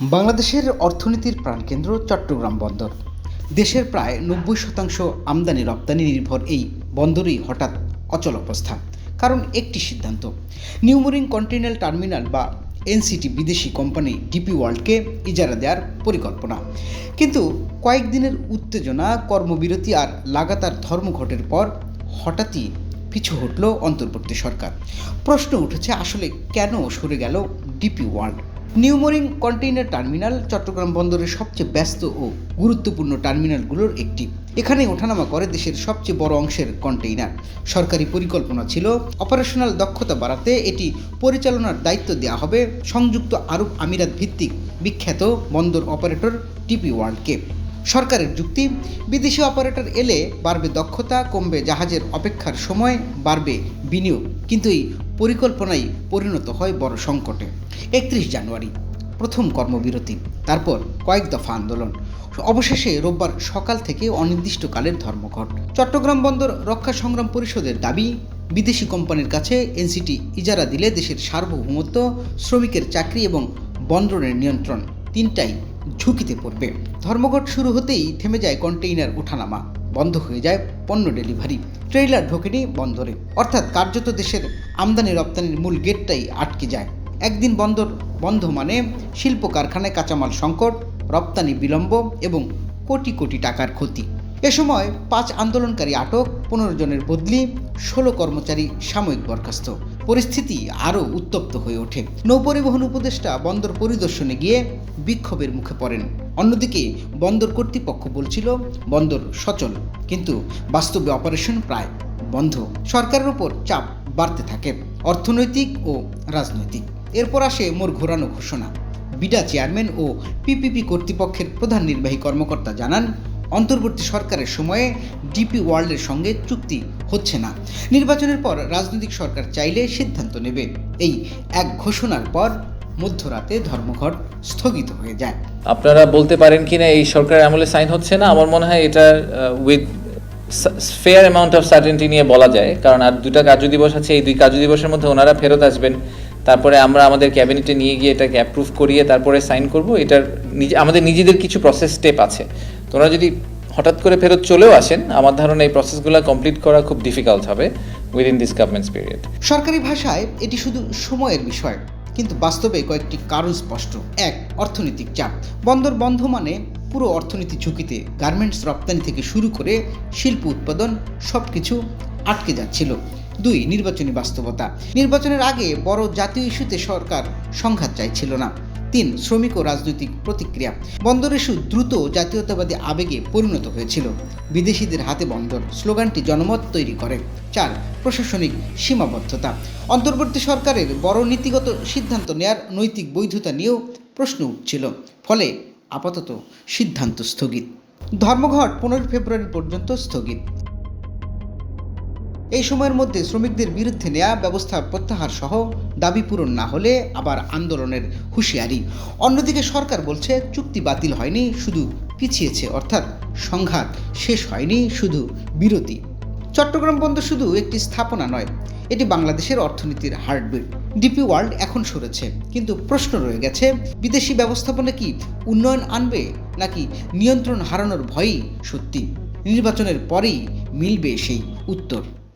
বাংলাদেশের অর্থনীতির প্রাণকেন্দ্র চট্টগ্রাম বন্দর। দেশের প্রায় নব্বই শতাংশ আমদানি রপ্তানি নির্ভর এই বন্দরেই হঠাৎ অচল অবস্থা। কারণ একটি সিদ্ধান্ত, নিউমোরিং কন্টেইনার টার্মিনাল বা এনসিটি বিদেশি কোম্পানি ডিপি ওয়ার্ল্ডকে ইজারা দেওয়ার পরিকল্পনা। কিন্তু কয়েকদিনের উত্তেজনা, কর্মবিরতি আর লাগাতার ধর্মঘটের পর হঠাৎই পিছু হটল অন্তর্বর্তী সরকার। প্রশ্ন উঠেছে, আসলে কেন সরে গেল DP world? New mooring container terminal Chattogram বন্দরের সবচেয়ে ব্যস্ত ও গুরুত্বপূর্ণ টার্মিনালগুলোর একটি। এখানে ওঠানামা করে দেশের সবচেয়ে বড় অংশের কন্টেইনার সরকারি পরিকল্পনা ছিল অপারেশনাল দক্ষতা বাড়াতে এটি পরিচালনার দায়িত্ব দেওয়া হবে সংযুক্ত আরব আমিরাত ভিত্তিক বিখ্যাত বন্দর অপারেটর টিপি ওয়ার্ল্ডকে সরকারের যুক্তি, বিদেশি অপারেটর এলে বাড়বে দক্ষতা, কমবে জাহাজের অপেক্ষার সময়, বাড়বে বিনিয়োগ। কিন্তু এই পরিকল্পনাই পরিণত হয় বড় সংকটে। একত্রিশ জানুয়ারি, প্রথম কর্মবিরতি, তারপর কয়েক দফা আন্দোলন। অবশেষে রোববার সকাল থেকে অনির্দিষ্টকালের ধর্মঘট। চট্টগ্রাম বন্দর রক্ষা সংগ্রাম পরিষদের দাবি, বিদেশি কোম্পানির কাছে এনসিটি ইজারা দিলে দেশের সার্বভৌমত্ব, শ্রমিকের চাকরি এবং বন্দরের নিয়ন্ত্রণ তিনটাই ঝুঁকিতে পড়বে। ধর্মঘট শুরু হতেই থেমে যায় কন্টেইনার ওঠানামা। বন্ধ হয়ে যায় পণ্য ডেলিভারি। ট্রেইলার ঢোকেনি বন্দরে। অর্থাৎ কার্যত দেশের আমদানি রপ্তানির মূল গেটটাই আটকে যায়। একদিন বন্দর বন্ধ মানে শিল্প কারখানায় কাঁচামাল সংকট, রপ্তানি বিলম্ব এবং কোটি কোটি টাকার ক্ষতি। এ সময় পাঁচ আন্দোলনকারী আটক, পনেরো জনের বদলি, ষোলো কর্মচারী সাময়িক বরখাস্ত। পরিস্থিতি আরও উত্তপ্ত হয়ে ওঠে। নৌপরিবহন উপদেষ্টা বন্দর পরিদর্শনে গিয়ে বিক্ষোভের মুখে পড়েন। অন্যদিকে বন্দর কর্তৃপক্ষ বলছিল, বন্দর সচল, কিন্তু বাস্তবে অপারেশন প্রায় বন্ধ। সরকারের উপর চাপ বাড়তে থাকে, অর্থনৈতিক ও রাজনৈতিক। এরপর আসে মোর ঘোরানো ঘোষণা। বিডা চেয়ারম্যান ও পিপিপি কর্তৃপক্ষের প্রধান নির্বাহী কর্মকর্তা জানান, অন্তর্বর্তী সরকারের সময়ে ডিপি ওয়ার্ল্ডের সঙ্গে চুক্তি হচ্ছে না। নির্বাচনের পর রাজনৈতিক সরকার চাইলে সিদ্ধান্ত নেবে। এই এক ঘোষণার পর মধ্যরাতে ধর্মঘট স্থগিত হয়ে যায়। আপনারা বলতে পারেন কি না এই সরকারের আমলে সাইন হচ্ছে না? আমার মনে হয় এটা with fair amount of certainty নিয়ে বলা যায়। কারণ আর দুটা কার্য দিবস আছে, এই দুই কার্য দিবসের মধ্যে ওনারা ফেরত আসবেন। তারপরে আমরা আমাদের ক্যাবিনেটে নিয়ে গিয়ে এটাকে অ্যাপ্রুভ করিয়ে তারপরে সাইন করব। এটার আমাদের নিজেদের কিছু প্রসেস স্টেপ আছে। তো ওনারা যদি হঠাৎ করে ফেরত চলেও আসেন, আমার ধারণা এই প্রসেসগুলো কমপ্লিট করা খুব ডিফিকাল্ট হবে উইদিন দিস গভর্নমেন্টস পিরিয়ড সরকারি ভাষায় এটি শুধু সময়ের বিষয়, কিন্তু বাস্তবে কয়েকটি কারণ স্পষ্ট। এক, অর্থনৈতিক চাপ। বন্দর বন্ধ মানে পুরো অর্থনীতি ঝুঁকিতে গার্মেন্টস রপ্তানি থেকে শুরু করে শিল্প উৎপাদন সব কিছু আটকে যাচ্ছিল। দুই, নির্বাচনী বাস্তবতা। নির্বাচনের আগে বড় জাতীয় ইস্যুতে সরকার সংঘাত চাইছিল না। তিন শ্রমিক ও রাজনৈতিক প্রতিক্রিয়া। বন্দর ইস্যু দ্রুত জাতীয়তাবাদী আবেগে পরিণত হয়েছিল। বিদেশিদের হাতে বন্দর, স্লোগানটি জনমত তৈরি করে। চার, প্রশাসনিক সীমাবদ্ধতা। অন্তর্বর্তী সরকারের বড় নীতিগত সিদ্ধান্ত নেয়ার নৈতিক বৈধতা নিয়েও প্রশ্ন উঠছিল। ফলে আপাতত সিদ্ধান্ত স্থগিত। ধর্মঘট পনেরো ফেব্রুয়ারি পর্যন্ত স্থগিত। এই সময়ের মধ্যে শ্রমিকদের বিরুদ্ধে নেওয়া ব্যবস্থা প্রত্যাহার সহ দাবি পূরণ না হলে আবার আন্দোলনের হুঁশিয়ারি। অন্যদিকে সরকার বলছে, চুক্তি বাতিল হয়নি, শুধু পিছিয়েছে, অর্থাৎ সংঘাত শেষ হয়নি, শুধু বিরতি। চট্টগ্রাম বন্দর শুধু একটি স্থাপনা নয়, এটি বাংলাদেশের অর্থনীতির হার্টবিট। ডিপি ওয়ার্ল্ড এখন সরেছে, কিন্তু প্রশ্ন রয়ে গেছে, বিদেশি ব্যবস্থাপনা কি উন্নয়ন আনবে, নাকি নিয়ন্ত্রণ হারানোর ভয়ই সত্যি? নির্বাচনের পরেই মিলবে সেই উত্তর।